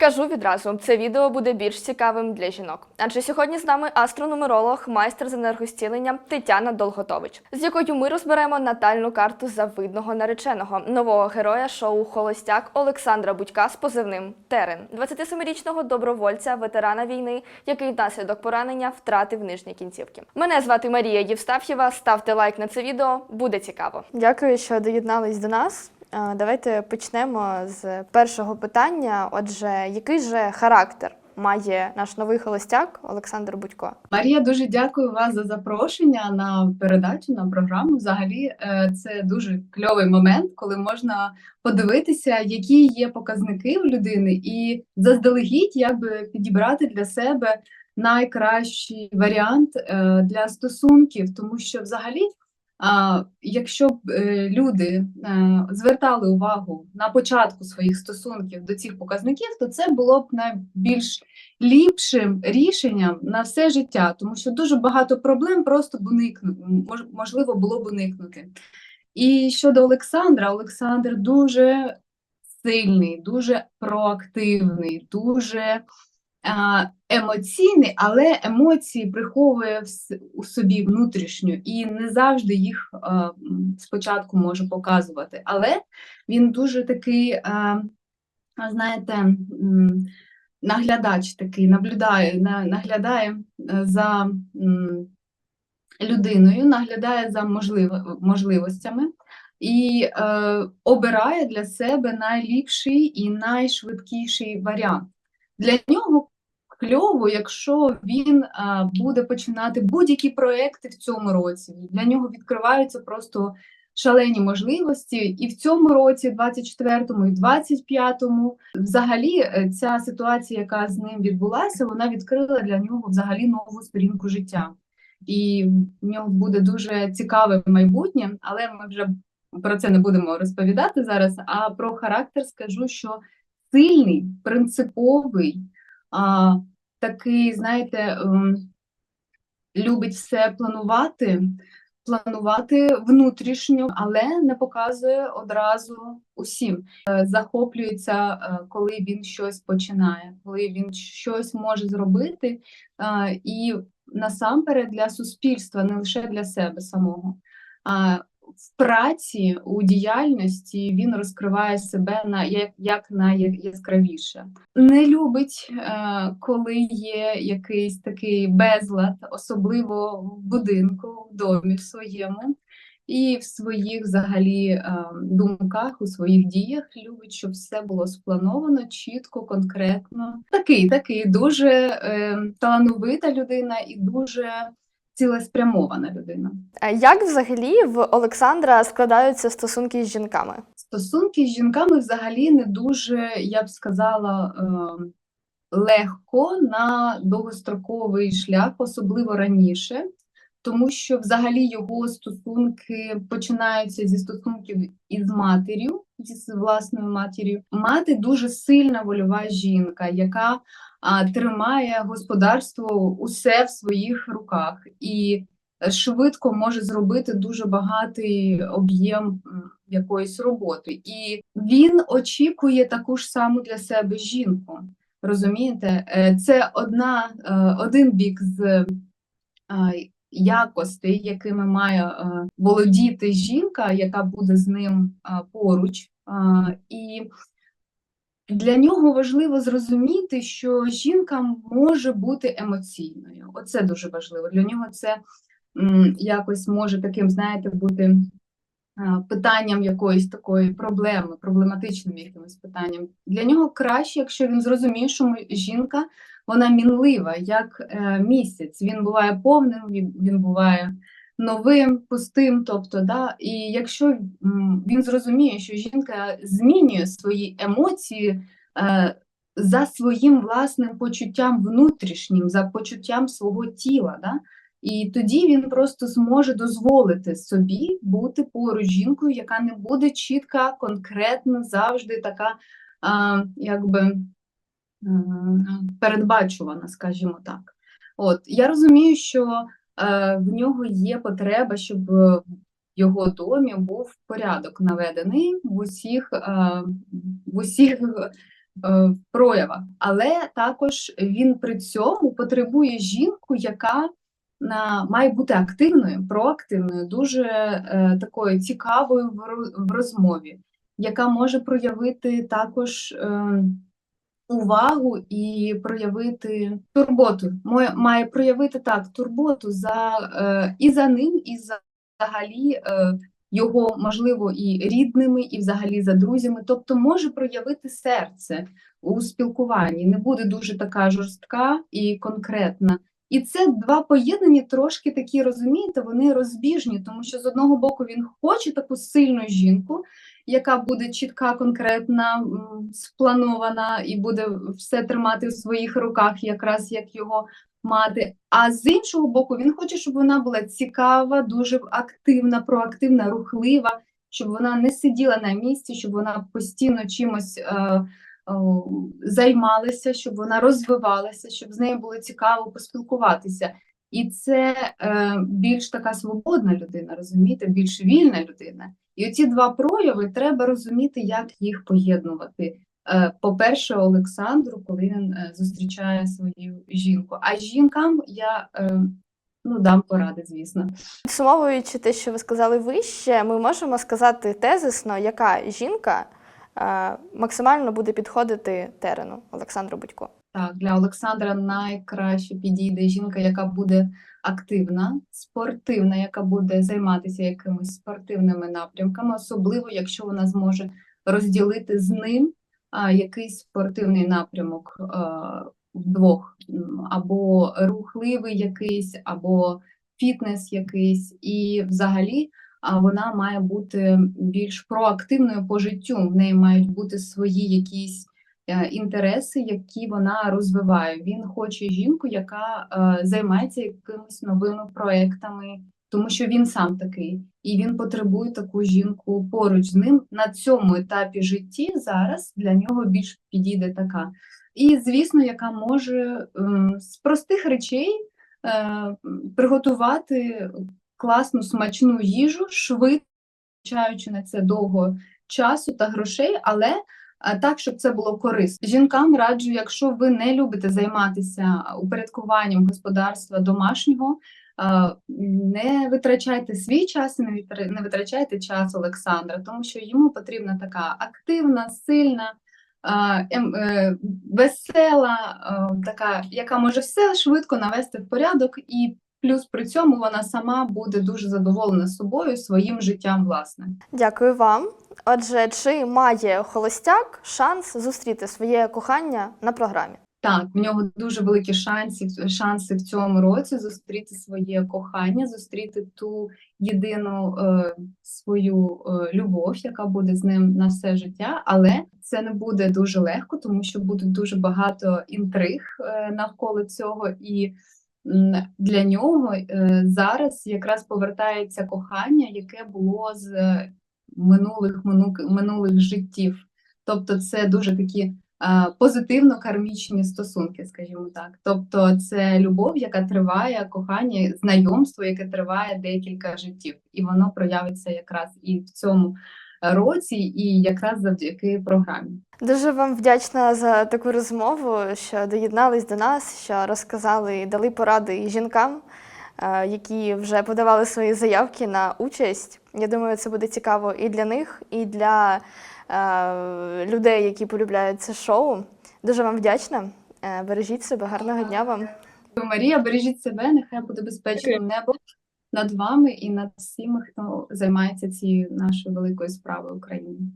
Кажу відразу, це відео буде більш цікавим для жінок. Адже сьогодні з нами астронумеролог, майстер з енергостілення Тетяна Долготович, з якою ми розберемо натальну карту завидного нареченого нового героя шоу Холостяк Олександра Будька з позивним Терен, 27-річного добровольця, ветерана війни, який внаслідок поранення втратив нижні кінцівки. Мене звати Марія Євстаф'єва. Ставте лайк на це відео, буде цікаво. Дякую, що доєднались до нас. Е, Давайте почнемо з першого питання. Отже, який же характер має наш новий холостяк Олександр Будько? Марія, дуже дякую вас за запрошення на передачу на програму. Взагалі, е, це дуже кльовий момент, коли можна подивитися, які є показники у людини, і заздалегідь якби підібрати для себе найкращий варіант е, для стосунків, тому що взагалі. Якщо б е, люди е, звертали увагу на початку своїх стосунків до цих показників, то це було б найбільш ліпшим рішенням на все життя, тому що дуже багато проблем просто б уникнути, можливо було б уникнути. І щодо Олександра, Олександр дуже сильний, дуже проактивний, дуже емоційний, але емоції приховує у собі внутрішньо і не завжди їх а, спочатку може показувати. Але він дуже такий, а, знаєте, наглядач такий, наблюдає, наглядає е, за людиною, наглядає за можливо, можливостями і е, обирає для себе найліпший і найшвидкіший варіант. Для нього кльово, якщо він е, буде починати будь-які проекти в цьому році. Для нього відкриваються просто шалені можливості, і в цьому році, 24-му і 25-му, взагалі е, ця ситуація, яка з ним відбулася, вона відкрила для нього взагалі нову сторінку життя. І в нього буде дуже цікаве майбутнє, але ми вже про це не будемо розповідати зараз. А про характер скажу, що сильний, принциповий, а, такий, знаєте, ем, любить все планувати, планувати внутрішньо, але не показує одразу усім. Е, Захоплюється, е, коли він щось починає, коли він щось може зробити, е, і насамперед для суспільства, не лише для себе самого. А в праці, у діяльності він розкриває себе на як, як найяскравіше. Не любить, е, коли є якийсь такий безлад, особливо в будинку, в домі в своєму, і в своїх взагалі е, думках, у своїх діях любить, щоб все було сплановано, чітко, конкретно. Такий, такий дуже е, талановита людина і дуже цілеспрямована людина. Е, Як взагалі в Олександра складаються стосунки з жінками? Стосунки з жінками взагалі не дуже, я б сказала, е, легко на довгостроковий шлях, особливо раніше, тому що взагалі його стосунки починаються зі стосунків із матір'ю, зі власною матір'ю. Мати дуже сильна вольова жінка, яка а, тримає господарство усе в своїх руках і швидко може зробити дуже багатий об'єм якоїсь роботи. І він очікує таку ж саму для себе жінку. Розумієте, Е, це одна, е, один бік з е, якостей, якими має володіти жінка, яка буде з ним поруч. І для нього важливо зрозуміти, що жінка може бути емоційною. Оце дуже важливо. Для нього це якось може таким, знаєте, бути питанням якоїсь такої проблеми, проблематичним якимось питанням. Для нього краще, якщо він зрозуміє, що жінка вона мінлива, як е, місяць. Він буває повним, він буває новим, пустим. Тобто, да, і якщо він зрозуміє, що жінка змінює свої емоції е, за своїм власним почуттям внутрішнім, за почуттям свого тіла, да, і тоді він просто зможе дозволити собі бути поруч жінкою, яка не буде чітка, конкретно, завжди така, а, якби передбачувана, скажімо так. От я розумію, що е, в нього є потреба, щоб е, в його домі був порядок наведений в усіх, е, в усіх проявах, але також він при цьому потребує жінку, яка має бути активною, проактивною, дуже е, такою цікавою в розмові, яка може проявити також. Увагу і проявити турботу. Моє- Має проявити так турботу за е, і за ним, і за взагалі е, його, можливо, і рідними, і взагалі за друзями. Тобто може проявити серце у спілкуванні, не буде дуже така жорстка і конкретна. І це два поєднані трошки такі, розумієте, вони розбіжні, тому що з одного боку він хоче таку сильну жінку, яка буде чітка, конкретна, спланована і буде все тримати в своїх руках, якраз як його мати. А з іншого боку, він хоче, щоб вона була цікава, дуже активна, проактивна, рухлива, щоб вона не сиділа на місці, щоб вона постійно чимось е, займалася, щоб вона розвивалася, щоб з нею було цікаво поспілкуватися. І це е, більш така свободна людина, розумієте, більш вільна людина. І оці два прояви треба розуміти, як їх поєднувати. Е, По-перше, Олександру, коли він е, зустрічає свою жінку. А жінкам я е, ну, дам поради, звісно. Підсумовуючи те, що ви сказали вище, ми можемо сказати тезисно, яка жінка е, максимально буде підходити терену Олександру Будько. Так, для Олександра найкраще підійде жінка, яка буде активна, спортивна, яка буде займатися якимись спортивними напрямками, особливо якщо вона зможе розділити з ним а, якийсь спортивний напрямок а, вдвох, або рухливий якийсь, або фітнес якийсь, і взагалі а, вона має бути більш проактивною по життю. В неї мають бути свої якісь інтереси, які вона розвиває. Він хоче жінку, яка е, займається якимись новими проектами, тому що він сам такий, і він потребує таку жінку поруч з ним на цьому етапі житті. Зараз для нього більш підійде така. І, звісно, яка може ем, з простих речей е, приготувати класну смачну їжу, швидко, витрачаючи на це довго часу та грошей, але так, щоб це було корисно. Жінкам раджу, якщо ви не любите займатися упорядкуванням господарства домашнього, не витрачайте свій час і не витрачайте час Олександра, тому що йому потрібна така активна, сильна, ем- е, весела, така, яка може все швидко навести в порядок, і плюс при цьому вона сама буде дуже задоволена собою, своїм життям власне. Дякую вам. Отже, чи має холостяк шанс зустріти своє кохання на програмі? Так, в нього дуже великі шанси, шанси в цьому році зустріти своє кохання, зустріти ту єдину е, свою е, любов, яка буде з ним на все життя. Але це не буде дуже легко, тому що буде дуже багато інтриг е, навколо цього, і для нього е, зараз якраз повертається кохання, яке було з е, минулих минулих життів. Тобто, це дуже такі позитивно-кармічні стосунки, скажімо так. Тобто, це любов, яка триває, кохання, знайомство, яке триває декілька життів, і воно проявиться якраз і в цьому році, і якраз завдяки програмі. Дуже вам вдячна за таку розмову, що доєднались до нас, що розказали і дали поради і жінкам, е, які вже подавали свої заявки на участь. Я думаю, це буде цікаво і для них, і для е, людей, які полюбляють це шоу. Дуже вам вдячна. Е, Бережіть себе, гарного дня вам. Марія, бережіть себе, нехай буде безпечним небо над вами і над всіми, хто займається цією нашою великою справою України.